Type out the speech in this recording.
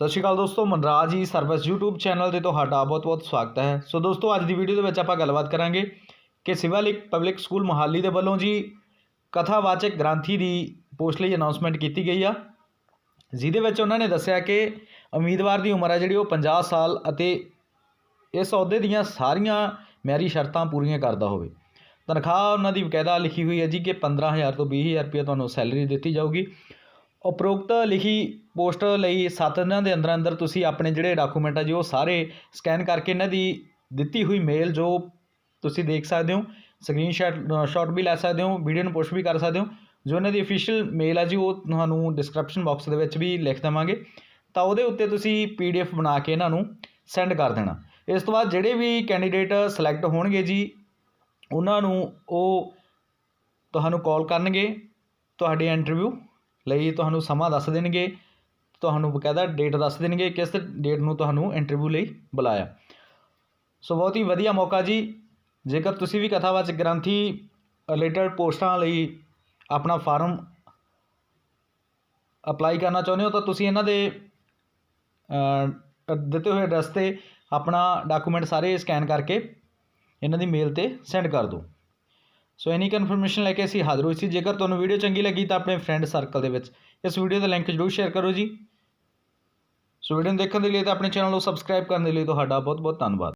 ਸਤਿ ਸ਼੍ਰੀ ਅਕਾਲ ਦੋਸਤੋ, ਮਨਰਾਜ ਜੀ, ਸਰਵਿਸ YouTube ਚੈਨਲ ਤੇ ਤੁਹਾਡਾ ਬਹੁਤ-ਬਹੁਤ ਸਵਾਗਤ ਹੈ। ਸੋ ਦੋਸਤੋ, ਅੱਜ ਦੀ ਵੀਡੀਓ ਦੇ ਵਿੱਚ ਆਪਾਂ ਗੱਲਬਾਤ ਕਰਾਂਗੇ ਕਿ ਸਿਵਲ ਪਬਲਿਕ ਸਕੂਲ ਮੋਹਾਲੀ ਦੇ ਵੱਲੋਂ ਜੀ ਕਥਾਵਾਚਕ ਗ੍ਰੰਥੀ ਦੀ ਪੋਸਟ ਲਈ ਅਨਾਉਂਸਮੈਂਟ ਕੀਤੀ ਗਈ ਆ। ਜਿਹਦੇ ਵਿੱਚ ਉਹਨਾਂ ਨੇ ਦੱਸਿਆ ਕਿ ਉਮੀਦਵਾਰ ਦੀ ਉਮਰ ਹੈ ਜਿਹੜੀ ਉਹ 50 ਸਾਲ ਅਤੇ ਇਸ ਅਹੁਦੇ ਦੀਆਂ ਸਾਰੀਆਂ ਮਿਆਰੀ ਸ਼ਰਤਾਂ ਪੂਰੀਆਂ ਕਰਦਾ ਹੋਵੇ। ਤਨਖਾਹ ਉਹਨਾਂ ਦੀ ਬਕਾਇਦਾ ਲਿਖੀ ਹੋਈ ਹੈ ਜੀ ਕਿ 15000 ਤੋਂ 20000 ਰੁਪਏ ਤੁਹਾਨੂੰ ਸੈਲਰੀ ਦਿੱਤੀ ਜਾਊਗੀ। ਉਪਰੋਕਤ ਲਿਖੀ ਪੋਸਟ ਲਈ 7 ਦਿਨਾਂ ਦੇ ਅੰਦਰ ਅੰਦਰ ਤੁਸੀਂ ਆਪਣੇ ਜਿਹੜੇ ਡਾਕੂਮੈਂਟ ਆ ਜੀ, ਉਹ ਸਾਰੇ ਸਕੈਨ ਕਰਕੇ ਇਹਨਾਂ ਦੀ ਦਿੱਤੀ ਹੋਈ ਮੇਲ ਜੋ ਤੁਸੀਂ ਦੇਖ ਸਕਦੇ ਹੋ ਸਕਰੀਨਸ਼ਾਟ ਸ਼ਾਟ ਵੀ ਲੈ ਸਕਦੇ ਹੋ ਵੀਡੀਓ ਨੂੰ ਪੁਸ਼ ਵੀ ਕਰ ਸਕਦੇ ਹੋ, ਜੋ ਇਹਨਾਂ ਦੀ ਅਫੀਸ਼ੀਅਲ ਮੇਲ ਆ ਜੀ, ਉਹ ਤੁਹਾਨੂੰ ਡਿਸਕ੍ਰਿਪਸ਼ਨ ਬਾਕਸ ਦੇ ਵਿੱਚ ਵੀ ਲਿਖ ਦੇਵਾਂਗੇ। ਤਾਂ ਉਹਦੇ ਉੱਤੇ ਤੁਸੀਂ ਪੀਡੀਐਫ ਬਣਾ ਕੇ ਇਹਨਾਂ ਨੂੰ ਸੈਂਡ ਕਰ ਦੇਣਾ। ਇਸ ਤੋਂ ਬਾਅਦ ਜਿਹੜੇ ਵੀ ਕੈਂਡੀਡੇਟ ਸਿਲੈਕਟ ਹੋਣਗੇ ਜੀ, ਉਹਨਾਂ ਨੂੰ ਉਹ ਤੁਹਾਨੂੰ ਕਾਲ ਕਰਨਗੇ ਤੁਹਾਡੇ ਇੰਟਰਵਿਊ ਲਈ ਤੁਹਾਨੂੰ ਸਮਾਂ ਦੱਸ ਦੇਣਗੇ, ਤੁਹਾਨੂੰ ਬਕਾਇਦਾ ਡੇਟ ਦੱਸ ਦੇਣਗੇ ਕਿਸ ਡੇਟ ਨੂੰ ਤੁਹਾਨੂੰ ਇੰਟਰਵਿਊ ਲਈ ਬੁਲਾਇਆ। ਸੋ ਬਹੁਤ ਹੀ ਵਧੀਆ ਮੌਕਾ ਜੀ। ਜੇਕਰ ਤੁਸੀਂ ਵੀ ਕਥਾਵਾਚਕ ਗ੍ਰੰਥੀ ਰਿਲੇਟਡ ਪੋਸਟਾਂ ਲਈ ਆਪਣਾ ਫਾਰਮ ਅਪਲਾਈ ਕਰਨਾ ਚਾਹੁੰਦੇ ਹੋ, ਤਾਂ ਤੁਸੀਂ ਇਹਨਾਂ ਦੇ ਦਿੱਤੇ ਹੋਏ ਐਡਰੈਸ ਤੇ ਆਪਣਾ ਡਾਕੂਮੈਂਟ ਸਾਰੇ ਸਕੈਨ ਕਰਕੇ ਇਹਨਾਂ ਦੀ ਮੇਲ ਤੇ ਸੈਂਡ ਕਰ ਦਿਓ। ਸੋ ਇਨੀ ਕਨਫਰਮੇਸ਼ਨ ਲੈ ਕੇ ਅਸੀਂ ਹਾਜ਼ਰ ਹੋਈ ਸੀ। ਜੇਕਰ ਤੁਹਾਨੂੰ ਵੀਡੀਓ ਚੰਗੀ ਲੱਗੀ ਤਾਂ ਆਪਣੇ ਫਰੈਂਡ ਸਰਕਲ ਦੇ ਵਿੱਚ ਇਸ ਵੀਡੀਓ ਦਾ ਲਿੰਕ ਜ਼ਰੂਰ ਸ਼ੇਅਰ ਕਰੋ ਜੀ। ਸੋ ਵੀਡੀਓ ਨੂੰ ਦੇਖਣ ਦੇ ਲਈ ਤੇ ਆਪਣੇ ਚੈਨਲ ਨੂੰ ਸਬਸਕ੍ਰਾਈਬ ਕਰਨ ਦੇ ਲਈ ਤੁਹਾਡਾ ਬਹੁਤ ਬਹੁਤ ਧੰਨਵਾਦ।